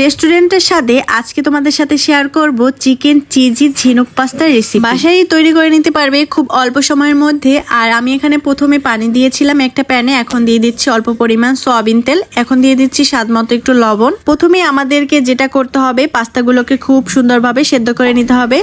রেস্টুরেন্টের সাথে আজকে তোমাদের সাথে শেয়ার করব চিকেন চিজি ঝিনুক পাস্তার রেসিপি বাসায় তৈরি করে নিতে পারবে খুব অল্প সময়ের মধ্যে, আর আমি এখানে প্রথমে পানি দিয়েছিলাম একটা প্যানে, এখন দিয়ে দিচ্ছি অল্প পরিমাণ সয়াবিন তেল, এখন দিয়ে দিচ্ছি স্বাদ মতো একটু লবণ। প্রথমে আমাদেরকে যেটা করতে হবে, পাস্তাগুলোকে খুব সুন্দরভাবে সেদ্ধ করে নিতে হবে।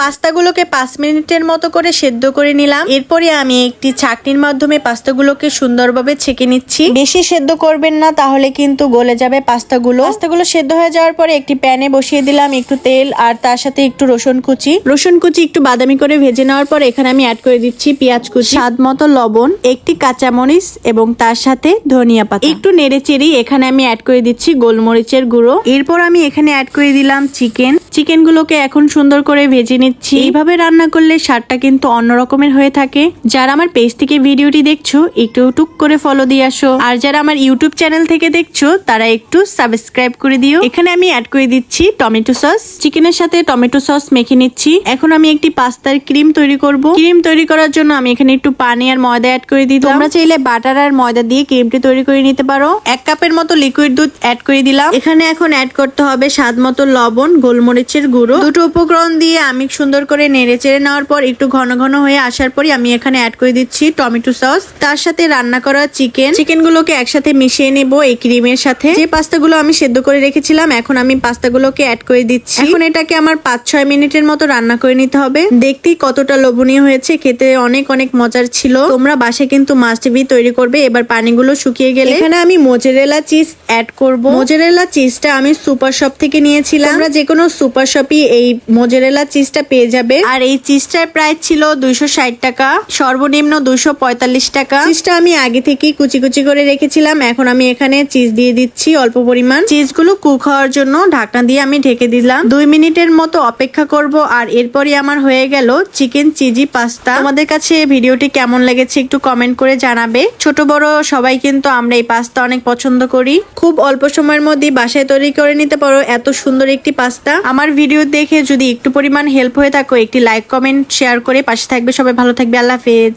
পাস্তাগুলোকে পাঁচ মিনিটের মতো করে সেদ্ধ করে নিলাম। এরপরে আমি একটি ছাকনির মাধ্যমে পাস্তাগুলোকে সুন্দরভাবে ছেঁকে নিচ্ছি। বেশি সেদ্ধ করবেন না, তাহলে কিন্তু গলে যাবে পাস্তাগুলো। পাস্তাগুলো সেদ্ধ হয়ে যাওয়ার পরে একটি প্যানে বসিয়ে দিলাম একটু তেল আর তার সাথে একটু রসুন কুচি। রসুন কুচি একটু বাদামি করে ভেজে নেওয়ার পর এখানে আমি অ্যাড করে দিচ্ছি পেঁয়াজ কুচি। স্বাদ মতো লবণ, একটি কাঁচামরিচ এবং তার সাথে ধনিয়া পাতা। একটু নেড়ে চেড়ে এখানে আমি অ্যাড করে দিচ্ছি গোলমরিচের গুঁড়ো। এরপর আমি এখানে অ্যাড করে দিলাম চিকেন চিকেন গুলোকে এখন সুন্দর করে ভেজে নিচ্ছি। এইভাবে রান্না করলে স্বাদটা কিন্তু অন্য রকমের হয়ে থাকে। যারা আমার পেজ থেকে ভিডিওটি দেখছ, একটু টুক করে ফলো দিয়ে আসো। আর যারা আমার ইউটিউব চ্যানেল থেকে দেখছ, তারা একটু সাবস্ক্রাইব করে দিও। এখানে আমি অ্যাড করে দিচ্ছি টমেটো সস চিকেনের সাথে টমেটো সস মেখে নিচ্ছি। এখন আমি একটি পাস্তার ক্রিম তৈরি করব। ক্রিম তৈরি করার জন্য আমি এখানে একটু পানি আর ময়দা অ্যাড করে দিই তোমরা চাইলে বাটার আর ময়দা দিয়ে ক্রিমটি তৈরি করে নিতে পারো। এক কাপের মতো লিকুইড দুধ অ্যাড করে দিলাম। এখানে এখন অ্যাড করতে হবে স্বাদ মতো লবণ, গোলমরিচের গুঁড়ো। দুটো উপকরণ দিয়ে আমি সুন্দর করে নেড়ে চেড়ে নেওয়ার পর একটু ঘন ঘন হয়ে আসার পরই আমি এখানে অ্যাড করে দিচ্ছি টমেটো সস তার সাথে রান্না করা চিকেন চিকেন গুলোকে একসাথে মিশিয়ে নেব এই ক্রিমের সাথে। যে পাস্তাগুলো আমি সেদ্ধ করে রেখেছিলাম, এখন আমি পাস্তাগুলোকে অ্যাড করে দিচ্ছি। এখন এটাকে আমার পাঁচ ছয় মিনিটের মতো রান্না করে নিতে হবে। দেখতেই কতটা লোভনীয় হয়েছে, খেতে অনেক অনেক মজার ছিল। তোমরা বাসায় কিন্তু মাছ টিভি তৈরি করবে, এবার পানিগুলো শুকিয়ে গেলে। এখানে আমি মোজারেলা চিজ অ্যাড করব। মোজারেলা চিজটা আমি সুপার শপ থেকে নিয়েছিলাম। তোমরা যে কোনো সুপার শপই এই মোজারেলা চিজটা পেয়ে যাবে। আর এই চিজটার প্রাইস ছিল দুইশো ষাট টাকা। সর্বনিম্ন দুইশো পঁয়তাল্লিশ টাকা। চিজটা আমি আগে থেকেই কুচি কুচি করে রেখেছিলাম। এখন আমি এখানে চিজ দিয়ে দিচ্ছি অল্প পরিমাণ। চিজগুলো কুক হওয়ার জন্য ঢাকনা দিয়ে আমি ঢেকে দিলাম। দুই মিনিটের মতো অপেক্ষা করব আর এরপরই আমার হয়ে গেল চিকেন চিজি পাস্তা। আমাদের কাছে ভিডিওটি কেমন লেগেছে একটু কমেন্ট করে জানাবে। ছোট বড় সবাই কিন্তু আমরা এই পাস্তা অনেক পছন্দ করি। খুব অল্প সময়ের মধ্যে বাসায় তৈরি করে নিতে পারো এত সুন্দর একটি পাস্তা। আমার ভিডিও দেখে যদি একটু পরিমাণ হেল্প হয়ে থাকো একটি লাইক কমেন্ট শেয়ার করে পাশে থাকবে সবাই। ভালো থাকবে আল্লাহ হাফেজ।